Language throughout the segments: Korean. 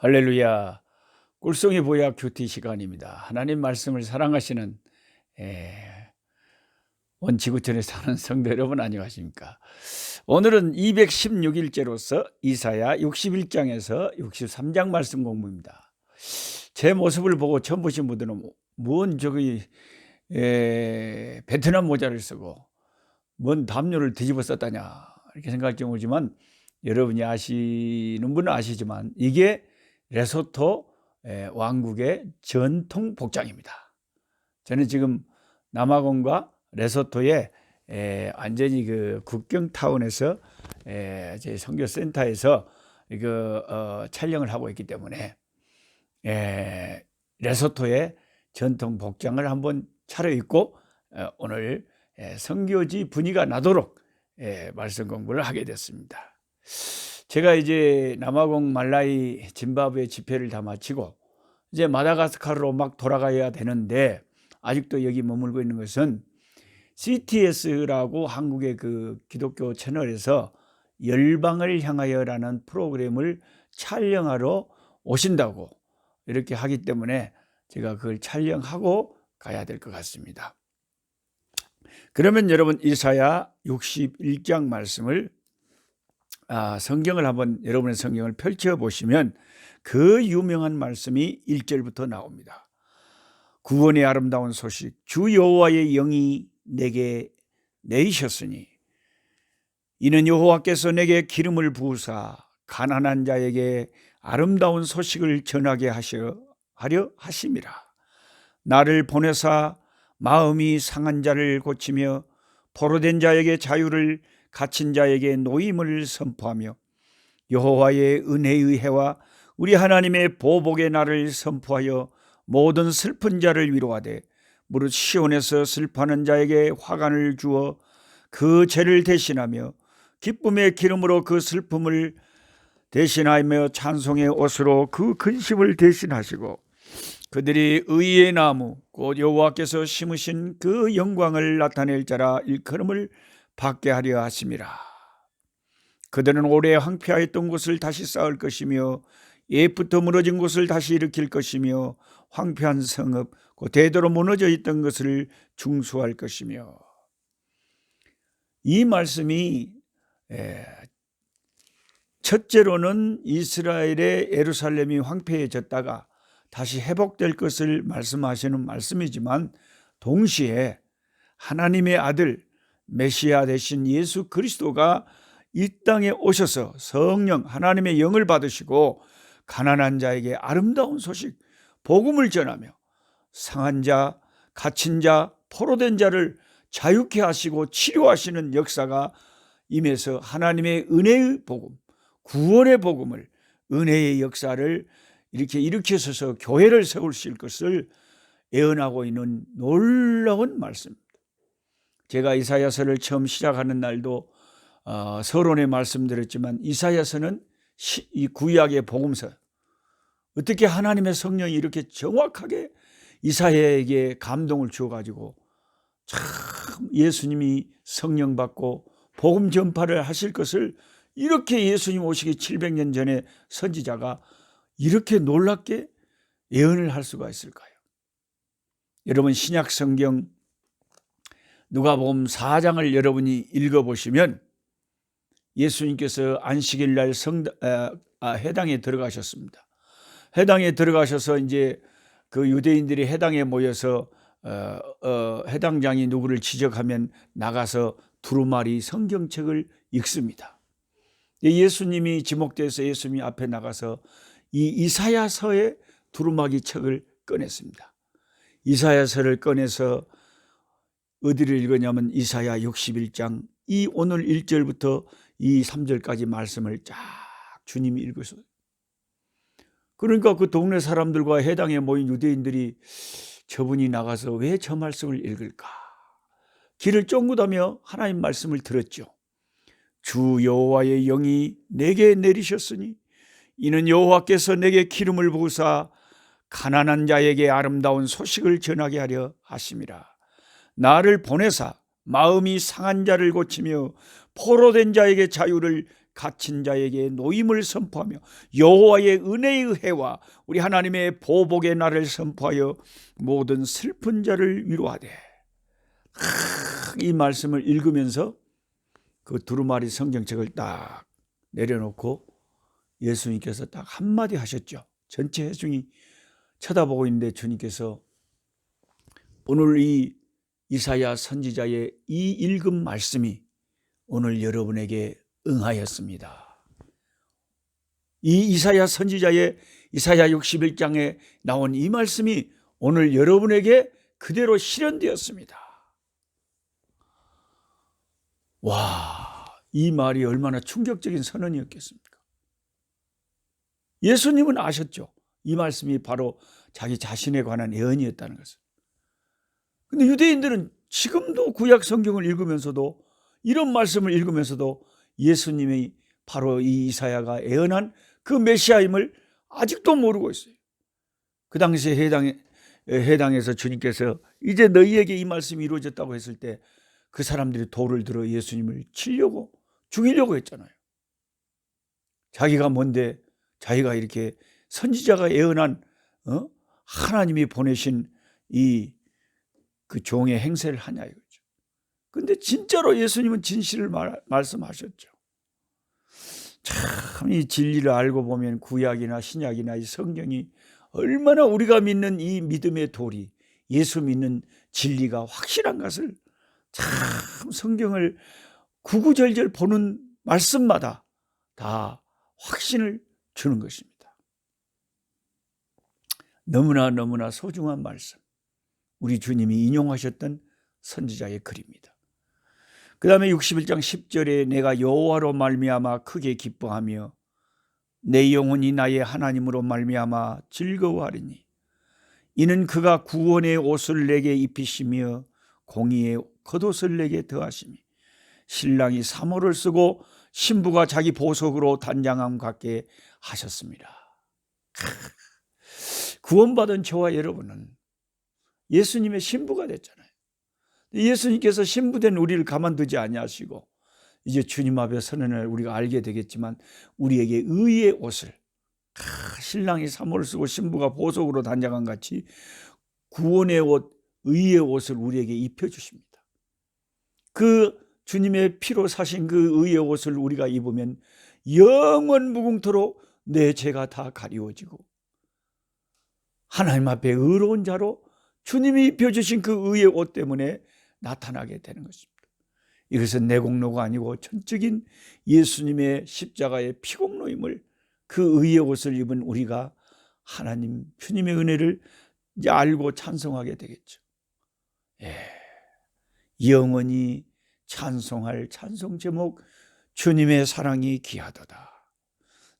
할렐루야. 꿀송이 보약 큐티 시간입니다. 하나님 말씀을 사랑하시는 에, 온 지구촌에 사는 성도 여러분 안녕하십니까? 오늘은 216일째로서 이사야 61장에서 63장 말씀 공부입니다. 제 모습을 보고 처음 보신 분들은 뭔 저기 에, 베트남 모자를 쓰고 뭔 담요를 뒤집어 썼다냐 이렇게 생각할 경우지만 여러분이 아시는 분은 아시지만 이게 레소토 왕국의 전통 복장입니다. 저는 지금 남아공과 레소토의 완전히 그 국경 타운에서 제 선교 센터에서 이거 어, 촬영을 하고 있기 때문에 에, 레소토의 전통 복장을 한번 차려입고 어, 오늘 선교지 분위기가 나도록 말씀 공부를 하게 됐습니다. 제가 이제 남아공, 말라이, 짐바브웨 집회를 다 마치고 이제 마다가스카르로 막 돌아가야 되는데 아직도 여기 머물고 있는 것은 CTS라고 한국의 그 기독교 채널에서 열방을 향하여라는 프로그램을 촬영하러 오신다고 이렇게 하기 때문에 제가 그걸 촬영하고 가야 될 것 같습니다. 그러면 여러분 이사야 61장 말씀을 아, 성경을 한번 여러분의 성경을 펼쳐 보시면 그 유명한 말씀이 1절부터 나옵니다. 구원의 아름다운 소식 주 여호와의 영이 내게 내이셨으니 이는 여호와께서 내게 기름을 부으사 가난한 자에게 아름다운 소식을 전하게 하셔 하려 하심이라 나를 보내사 마음이 상한 자를 고치며 포로된 자에게 자유를 갇힌 자에게 노임을 선포하며 여호와의 은혜의 해와 우리 하나님의 보복의 날을 선포하여 모든 슬픈 자를 위로하되 무릇 시온에서 슬퍼하는 자에게 화관을 주어 그 죄를 대신하며 기쁨의 기름으로 그 슬픔을 대신하며 찬송의 옷으로 그 근심을 대신하시고 그들이 의의 나무 곧 여호와께서 심으신 그 영광을 나타낼 자라 일컬음을 받게 하려 하심이라. 그들은 오래 황폐하였던 곳을 다시 쌓을 것이며 옛부터 무너진 곳을 다시 일으킬 것이며 황폐한 성읍 곧 대대로 무너져 있던 것을 중수할 것이며 이 말씀이 첫째로는 이스라엘의 예루살렘이 황폐해졌다가 다시 회복될 것을 말씀하시는 말씀이지만 동시에 하나님의 아들 메시아 대신 예수 그리스도가 이 땅에 오셔서 성령 하나님의 영을 받으시고 가난한 자에게 아름다운 소식 복음을 전하며 상한 자, 갇힌 자, 포로된 자를 자유케 하시고 치료하시는 역사가 임해서 하나님의 은혜의 복음, 구원의 복음을 은혜의 역사를 이렇게 일으켜서서 교회를 세우실 것을 예언하고 있는 놀라운 말씀입니다. 제가 이사야서를 처음 시작하는 날도 어, 서론에 말씀드렸지만 이사야서는 시, 이 구약의 복음서 어떻게 하나님의 성령이 이렇게 정확하게 이사야에게 감동을 주어 가지고 참 예수님이 성령 받고 복음 전파를 하실 것을 이렇게 예수님 오시기 700년 전에 선지자가 이렇게 놀랍게 예언을 할 수가 있을까요? 여러분 신약 성경 누가복음 4장을 여러분이 읽어 보시면 예수님께서 안식일 날 성, 아, 해당에 들어가셨습니다. 해당에 들어가셔서 이제 그 유대인들이 해당에 모여서 어, 어, 해당장이 누구를 지적하면 나가서 두루마리 성경책을 읽습니다. 예수님이 지목돼서 예수님이 앞에 나가서 이 이사야서의 두루마기 책을 꺼냈습니다. 이사야서를 꺼내서 어디를 읽었냐면 이사야 61장 이 오늘 1절부터 이 3절까지 말씀을 쫙 주님이 읽으셨어요. 그러니까 그 동네 사람들과 해당에 모인 유대인들이 저분이 나가서 왜 저 말씀을 읽을까? 길을 쫑긋하며 하나님 말씀을 들었죠. 주 여호와의 영이 내게 내리셨으니 이는 여호와께서 내게 기름을 부으사 가난한 자에게 아름다운 소식을 전하게 하려 하심이라. 나를 보내사 마음이 상한 자를 고치며 포로된 자에게 자유를 갇힌 자에게 노임을 선포하며 여호와의 은혜의 해와 우리 하나님의 보복의 날을 선포하여 모든 슬픈 자를 위로하되 이 말씀을 읽으면서 그 두루마리 성경책을 딱 내려놓고 예수님께서 딱 한마디 하셨죠. 전체 회중이 쳐다보고 있는데 주님께서 오늘 이 이사야 선지자의 이 읽은 말씀이 오늘 여러분에게 응하였습니다. 이 이사야 선지자의 이사야 61장에 나온 이 말씀이 오늘 여러분에게 그대로 실현되었습니다. 와, 이 말이 얼마나 충격적인 선언이었겠습니까? 예수님은 아셨죠. 이 말씀이 바로 자기 자신에 관한 예언이었다는 것을. 근데 유대인들은 지금도 구약 성경을 읽으면서도 이런 말씀을 읽으면서도 예수님이 바로 이 이사야가 예언한 그 메시아임을 아직도 모르고 있어요. 그 당시에 해당 해당에서 주님께서 이제 너희에게 이 말씀이 이루어졌다고 했을 때 그 사람들이 돌을 들어 예수님을 치려고 죽이려고 했잖아요. 자기가 뭔데 자기가 이렇게 선지자가 예언한 어? 하나님이 보내신 이 그 종의 행세를 하냐 이거죠. 근데 진짜로 예수님은 진실을 말, 말씀하셨죠. 참 이 진리를 알고 보면 구약이나 신약이나 이 성경이 얼마나 우리가 믿는 이 믿음의 도리, 예수 믿는 진리가 확실한 것을 참 성경을 구구절절 보는 말씀마다 다 확신을 주는 것입니다. 너무나 너무나 소중한 말씀. 우리 주님이 인용하셨던 선지자의 글입니다. 그 다음에 61장 10절에 내가 여호와로 말미암아 크게 기뻐하며 내 영혼이 나의 하나님으로 말미암아 즐거워하리니 이는 그가 구원의 옷을 내게 입히시며 공의의 겉옷을 내게 더하시니 신랑이 사모를 쓰고 신부가 자기 보석으로 단장함 같게 하셨습니다. 구원받은 저와 여러분은 예수님의 신부가 됐잖아요. 예수님께서 신부된 우리를 가만두지 아니하시고 이제 주님 앞에 날 우리가 알게 되겠지만 우리에게 의의 옷을 신랑이 사모를 쓰고 신부가 보석으로 단장한 같이 구원의 옷, 의의 옷을 우리에게 입혀 주십니다. 그 주님의 피로 사신 그 의의 옷을 우리가 입으면 영원 무궁토록 내 죄가 다 가리워지고 하나님 앞에 의로운 자로 주님이 입혀주신 그 의의 옷 때문에 나타나게 되는 것입니다. 이것은 내 공로가 아니고 전적인 예수님의 십자가의 피공로임을 그 의의 옷을 입은 우리가 하나님 주님의 은혜를 알고 찬송하게 되겠죠. 예. 영원히 찬송할 찬송 제목 주님의 사랑이 귀하도다.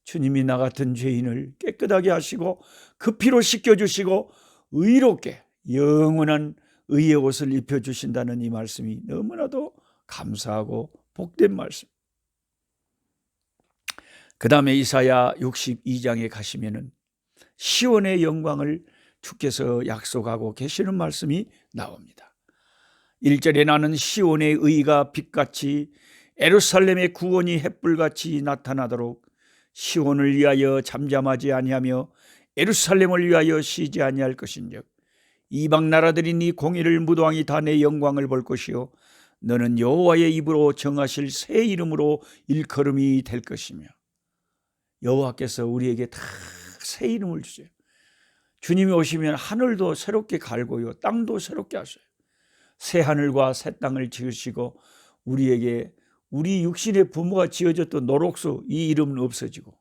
주님이 나 같은 죄인을 깨끗하게 하시고 그 피로 씻겨 주시고 의롭게 영원한 의의 옷을 입혀 주신다는 이 말씀이 너무나도 감사하고 복된 말씀. 그 다음에 이사야 62장에 가시면은 시온의 영광을 주께서 약속하고 계시는 말씀이 나옵니다. 1절에 나는 시온의 의가 빛같이 에루살렘의 구원이 햇불같이 나타나도록 시온을 위하여 잠잠하지 아니하며 에루살렘을 위하여 쉬지 아니할 것인즉 이방 나라들이 네 공의를 무도왕이 다내 영광을 볼 것이요 너는 여호와의 입으로 정하실 새 이름으로 일컬음이 될 것이며 여호와께서 우리에게 다 새 이름을 주세요. 주님이 오시면 하늘도 새롭게 갈고요 땅도 새롭게 하셔요. 새 하늘과 새 땅을 지으시고 우리에게 우리 육신의 부모가 지어졌던 노록수 이 이름은 없어지고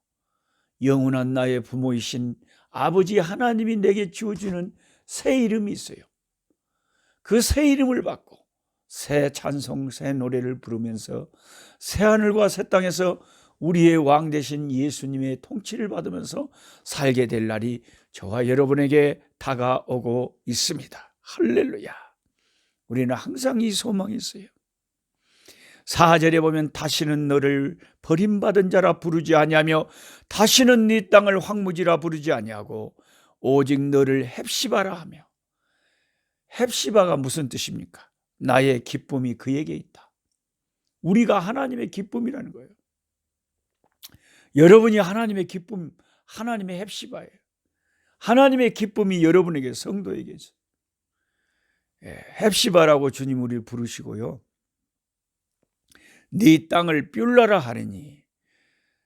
영원한 나의 부모이신 아버지 하나님이 내게 지어주는 새 이름이 있어요. 그 새 이름을 받고 새 찬송, 새 노래를 부르면서 새 하늘과 새 땅에서 우리의 왕 되신 예수님의 통치를 받으면서 살게 될 날이 저와 여러분에게 다가오고 있습니다. 할렐루야. 우리는 항상 이 소망이 있어요. 사절에 보면 다시는 너를 버림받은 자라 부르지 아니하며 다시는 네 땅을 황무지라 부르지 아니하고 오직 너를 헵시바라 하며 헵시바가 무슨 뜻입니까? 나의 기쁨이 그에게 있다. 우리가 하나님의 기쁨이라는 거예요. 여러분이 하나님의 기쁨, 하나님의 헵시바예요. 하나님의 기쁨이 여러분에게 성도에게 있어요. 예, 헵시바라고 주님 우리를 부르시고요. 네 땅을 뷸라라 하리니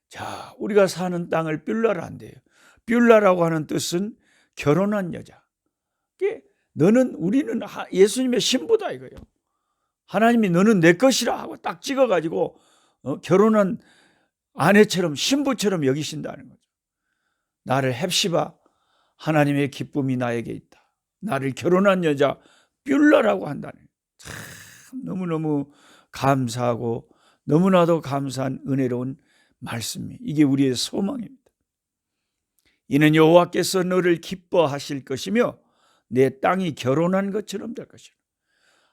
자 우리가 사는 땅을 뷸라라 한대요. 뷸라라고 하는 뜻은 결혼한 여자. 이게 너는 우리는 하- 예수님의 신부다 이거예요. 하나님이 너는 내 것이라 하고 딱 찍어 가지고 어, 결혼한 아내처럼 신부처럼 여기신다는 거죠. 나를 헵시바 하나님의 기쁨이 나에게 있다. 나를 결혼한 여자 뷸라라고 한다는. 참 너무너무 감사하고 너무나도 감사한 은혜로운 말씀이 이게 우리의 소망입니다. 이는 여호와께서 너를 기뻐하실 것이며 내 땅이 결혼한 것처럼 될 것이라.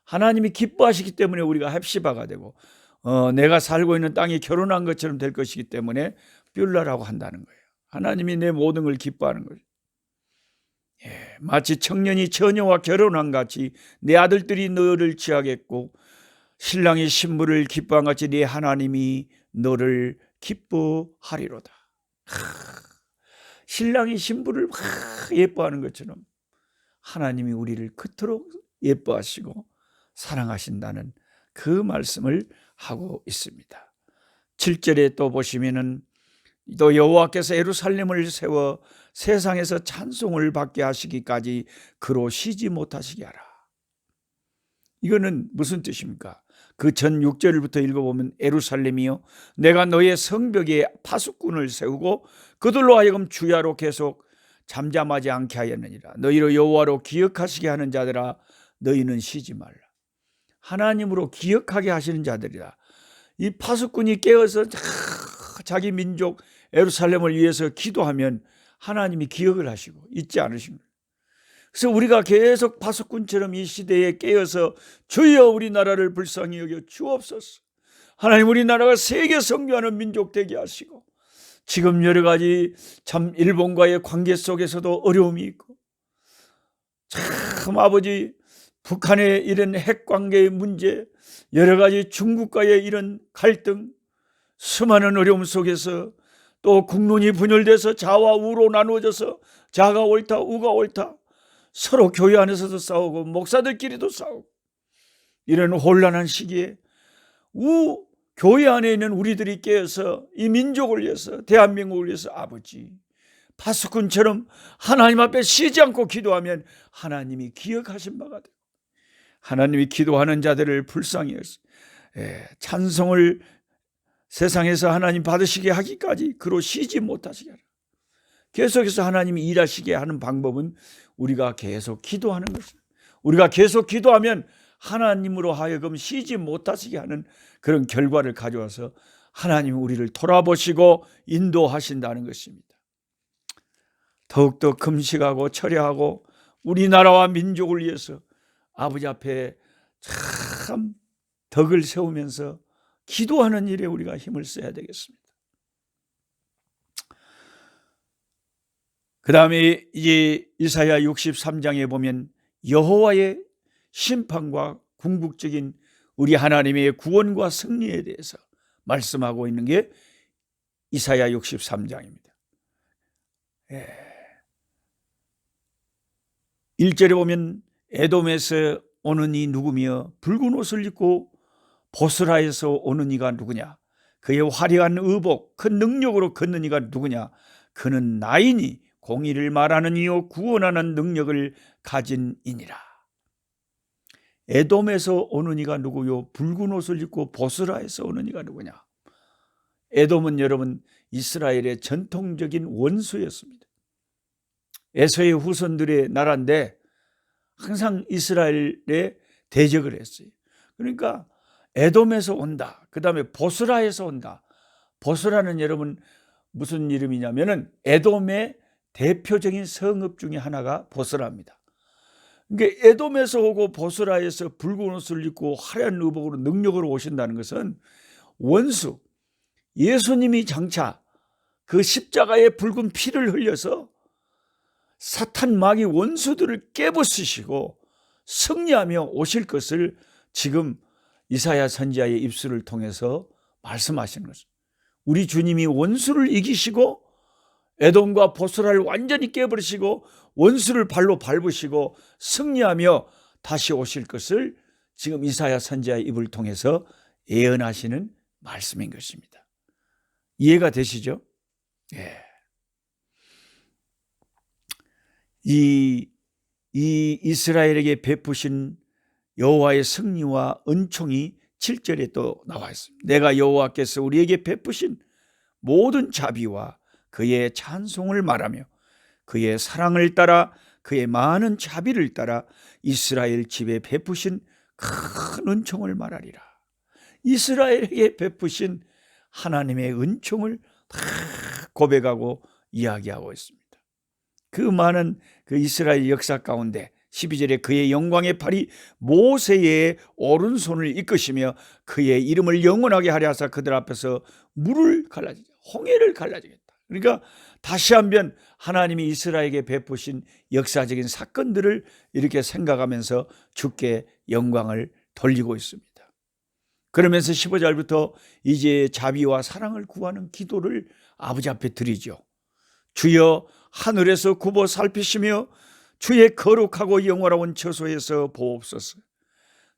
하나님이 기뻐하시기 때문에 우리가 헵시바가 되고 어, 내가 살고 있는 땅이 결혼한 것처럼 될 것이기 때문에 뷸라라고 한다는 거예요. 하나님이 내 모든 걸 기뻐하는 거죠. 예, 마치 청년이 처녀와 결혼한 같이 내 아들들이 너를 취하겠고 신랑이 신부를 기뻐한 같이 네 하나님이 너를 기뻐하리로다. 하, 신랑이 신부를 하, 예뻐하는 것처럼 하나님이 우리를 그토록 예뻐하시고 사랑하신다는 그 말씀을 하고 있습니다. 7절에 또 보시면은 또 여호와께서 예루살렘을 세워 세상에서 찬송을 받게 하시기까지 그로 쉬지 못하시게 하라. 이거는 무슨 뜻입니까? 그 전 6절부터 읽어보면 에루살렘이요 내가 너의 성벽에 파수꾼을 세우고 그들로 하여금 주야로 계속 잠잠하지 않게 하였느니라 너희로 여호와로 기억하시게 하는 자들아 너희는 쉬지 말라 하나님으로 기억하게 하시는 자들이라 이 파수꾼이 깨어서 자기 민족 에루살렘을 위해서 기도하면 하나님이 기억을 하시고 잊지 않으십니다. 그래서 우리가 계속 파수꾼처럼 이 시대에 깨어서 주여 우리나라를 불쌍히 여겨 주옵소서. 하나님 우리나라가 세계 성교하는 민족 되게 하시고 지금 여러 가지 참 일본과의 관계 속에서도 어려움이 있고 참 아버지 북한의 이런 핵 관계의 문제 여러 가지 중국과의 이런 갈등 수많은 어려움 속에서 또 국론이 분열돼서 자와 우로 나누어져서 자가 옳다 우가 옳다 서로 교회 안에서도 싸우고 목사들끼리도 싸우고 이런 혼란한 시기에 우 교회 안에 있는 우리들이 깨어서 이 민족을 위해서 대한민국을 위해서 아버지 파수꾼처럼 하나님 앞에 쉬지 않고 기도하면 하나님이 기억하신 바가 되고 하나님이 기도하는 자들을 불쌍히 여시 예, 찬송을 세상에서 하나님 받으시게 하기까지 그로 쉬지 못하시게 하라. 계속해서 하나님이 일하시게 하는 방법은 우리가 계속 기도하는 것입니다. 우리가 계속 기도하면 하나님으로 하여금 쉬지 못하시게 하는 그런 결과를 가져와서 하나님이 우리를 돌아보시고 인도하신다는 것입니다. 더욱더 금식하고 철야하고 우리나라와 민족을 위해서 아버지 앞에 참 덕을 세우면서 기도하는 일에 우리가 힘을 써야 되겠습니다. 그 다음에 이제 이사야 63장에 보면 여호와의 심판과 궁극적인 우리 하나님의 구원과 승리에 대해서 말씀하고 있는 게 이사야 63장입니다. 예. 1절에 보면 에돔에서 오는 이 누구며 붉은 옷을 입고 보스라에서 오는 이가 누구냐? 그의 화려한 의복, 큰 능력으로 걷는 이가 누구냐? 그는 나이니 공의를 말하는 이요 구원하는 능력을 가진 이니라. 에돔에서 오는 이가 누구요? 붉은 옷을 입고 보스라에서 오는 이가 누구냐? 에돔은 여러분 이스라엘의 전통적인 원수였습니다. 에서의 후손들의 나라인데 항상 이스라엘에 대적을 했어요. 그러니까 에돔에서 온다. 그 다음에 보스라에서 온다. 보스라는 여러분 무슨 이름이냐면은 에돔의 대표적인 성읍 중에 하나가 보스라입니다. 그러니까 에돔에서 오고 보스라에서 붉은 옷을 입고 화려한 의복으로 능력으로 오신다는 것은 원수 예수님이 장차 그 십자가의 붉은 피를 흘려서 사탄 마귀 원수들을 깨부수시고 승리하며 오실 것을 지금 이사야 선지자의 입술을 통해서 말씀하시는 것입니다. 우리 주님이 원수를 이기시고 에돔과 보스라를 완전히 깨버리시고 원수를 발로 밟으시고 승리하며 다시 오실 것을 지금 이사야 선지자의 입을 통해서 예언하시는 말씀인 것입니다. 이해가 되시죠? 예. 이, 이 이스라엘에게 베푸신 여호와의 승리와 은총이 7절에 또 나와 있습니다. 내가 여호와께서 우리에게 베푸신 모든 자비와 그의 찬송을 말하며 그의 사랑을 따라 그의 많은 자비를 따라 이스라엘 집에 베푸신 큰 은총을 말하리라. 이스라엘에게 베푸신 하나님의 은총을 다 고백하고 이야기하고 있습니다. 그 많은 그 이스라엘 역사 가운데 12절에 그의 영광의 팔이 모세의 오른손을 이끄시며 그의 이름을 영원하게 하려 하사 그들 앞에서 물을 갈라지자 홍해를 갈라지겠다. 그러니까 다시 한번 하나님이 이스라엘에게 베푸신 역사적인 사건들을 이렇게 생각하면서 주께 영광을 돌리고 있습니다. 그러면서 15절부터 이제 자비와 사랑을 구하는 기도를 아버지 앞에 드리죠. 주여 하늘에서 굽어 살피시며 주의 거룩하고 영원한 처소에서 보옵소서.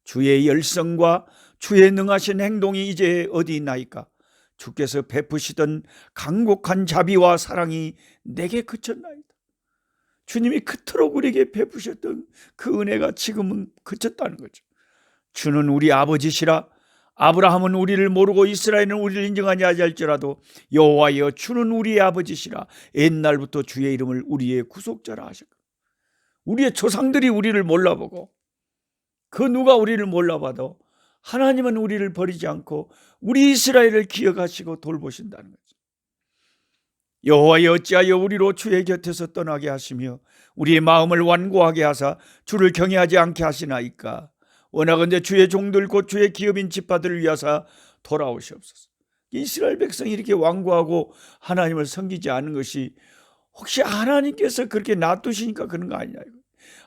주의 열성과 주의 능하신 행동이 이제 어디 있나이까? 주께서 베푸시던 강곡한 자비와 사랑이 내게 그쳤나이다. 주님이 그토록 우리에게 베푸셨던 그 은혜가 지금은 그쳤다는 거죠. 주는 우리 아버지시라 아브라함은 우리를 모르고 이스라엘은 우리를 인정하지 아니할지라도 여호와여 주는 우리의 아버지시라 옛날부터 주의 이름을 우리의 구속자라 하셨고 우리의 조상들이 우리를 몰라보고 그 누가 우리를 몰라봐도 하나님은 우리를 버리지 않고 우리 이스라엘을 기억하시고 돌보신다는 거죠. 여호와여 어찌하여 우리로 주의 곁에서 떠나게 하시며 우리의 마음을 완고하게 하사 주를 경외하지 않게 하시나이까 원하건대 주의 종들 곧 주의 기업인 집파들을 위하사 돌아오시옵소서. 이스라엘 백성이 이렇게 완고하고 하나님을 섬기지 않은 것이 혹시 하나님께서 그렇게 놔두시니까 그런 거 아니냐.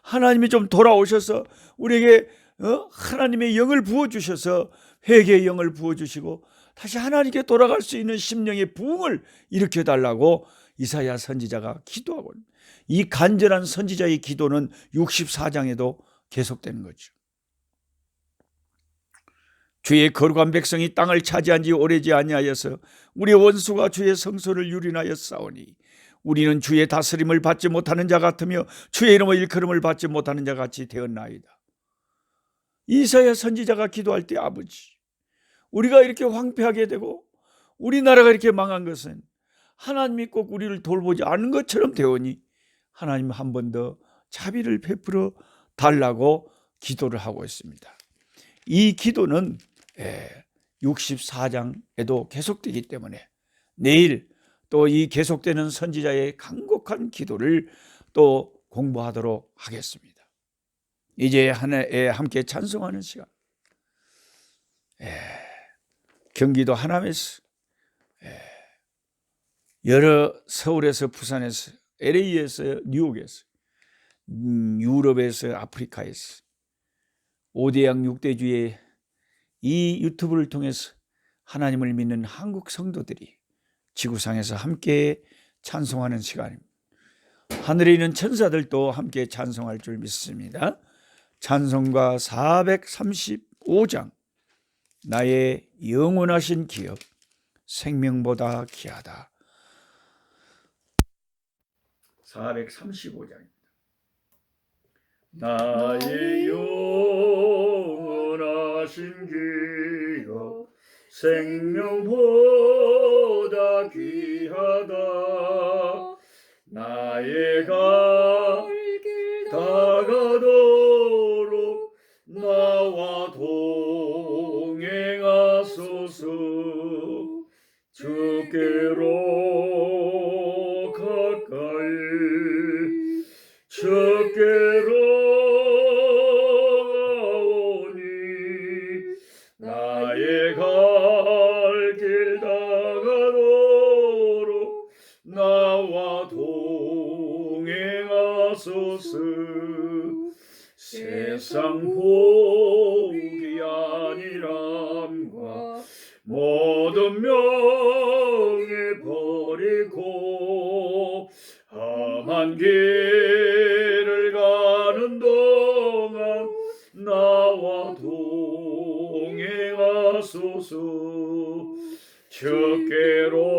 하나님이 좀 돌아오셔서 우리에게 어? 하나님의 영을 부어 주셔서 회개의 영을 부어 주시고 다시 하나님께 돌아갈 수 있는 심령의 부흥을 일으켜 달라고 이사야 선지자가 기도하고 이 간절한 선지자의 기도는 64장에도 계속되는 거죠. 주의 거룩한 백성이 땅을 차지한 지 오래지 아니하여서 우리 원수가 주의 성소를 유린하여 싸우니 우리는 주의 다스림을 받지 못하는 자 같으며 주의 이름의 일컬음을 받지 못하는 자 같이 되었나이다. 이사야 선지자가 기도할 때 아버지 우리가 이렇게 황폐하게 되고 우리나라가 이렇게 망한 것은 하나님이 꼭 우리를 돌보지 않은 것처럼 되오니 하나님 한 번 더 자비를 베풀어 달라고 기도를 하고 있습니다. 이 기도는 64장에도 계속되기 때문에 내일 또 이 계속되는 선지자의 간곡한 기도를 또 공부하도록 하겠습니다. 이제 한 해에 함께 찬송하는 시간. 경기도 하남에서 여러 서울에서 부산에서 LA에서 뉴욕에서 음, 유럽에서 아프리카에서 5대양 6대주의 이 유튜브를 통해서 하나님을 믿는 한국 성도들이 지구상에서 함께 찬송하는 시간입니다. 하늘에 있는 천사들도 함께 찬송할 줄 믿습니다. 찬송가 435장 나의 영원하신 기업 생명보다 귀하다. 435장입니다. 나의 영원하신 기업 생명보다 귀하다 나의 갈 나와 동행하소서. 주께로 주께로